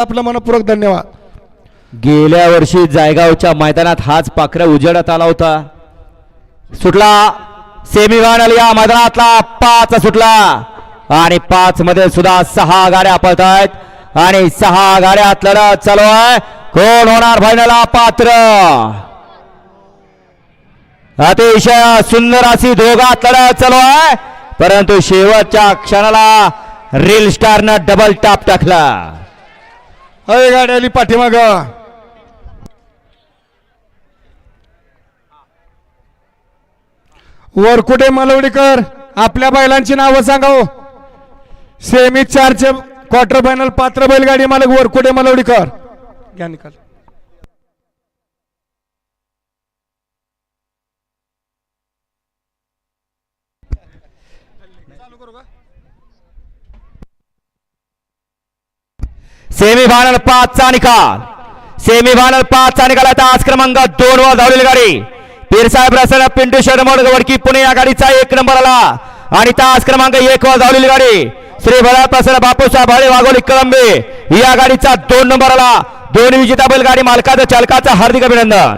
आपलं मनपूर्वक धन्यवाद. गेल्या वर्षी जायगावच्या मैदानात हाच पाखरा उजेडात आला होता. सुटला. सेमी फायनल या मैदानातला पाच सुटला. आणि पाच मध्ये सुद्धा सहा गाड्या पळत आहेत आणि सहा गाड्यात लढत चालू आहे. कोण होणार फायनलला पात्र? अतिशय सुंदर अशी दोघात लढत चालू आहे. परंतु शेवटच्या क्षणाला रील स्टारनं डबल टाप टाकला. अरे गाडी आली पाठीमाग वरकुटे मलवडीकर? आपल्या बैलांची नावं सांगाव. सेमी चारचे क्वार्टर फायनल पात्र बैलगाडी मालक वरकुटे मलवडीकर? घ्या निकाल. सेमीफायनल पाचचा निकाल. सेमीफायनल पाचचा निकाल आता आज क्रमांक दोन वर धावलेली गाडी. पीरसाहेब रसन पिंटू शर्मोड वडकी पुणे या गाडीचा एक नंबर आला. आणि तास क्रमांक एक वर धावलेली गाडी. श्री भरा प्रसन्न बापूसाहेब हळे वाघोली कळंबे. या गाडीचा दोन नंबर आला. दोन विजेता बैलगाडी मालकाचं चालकाचं हार्दिक अभिनंदन.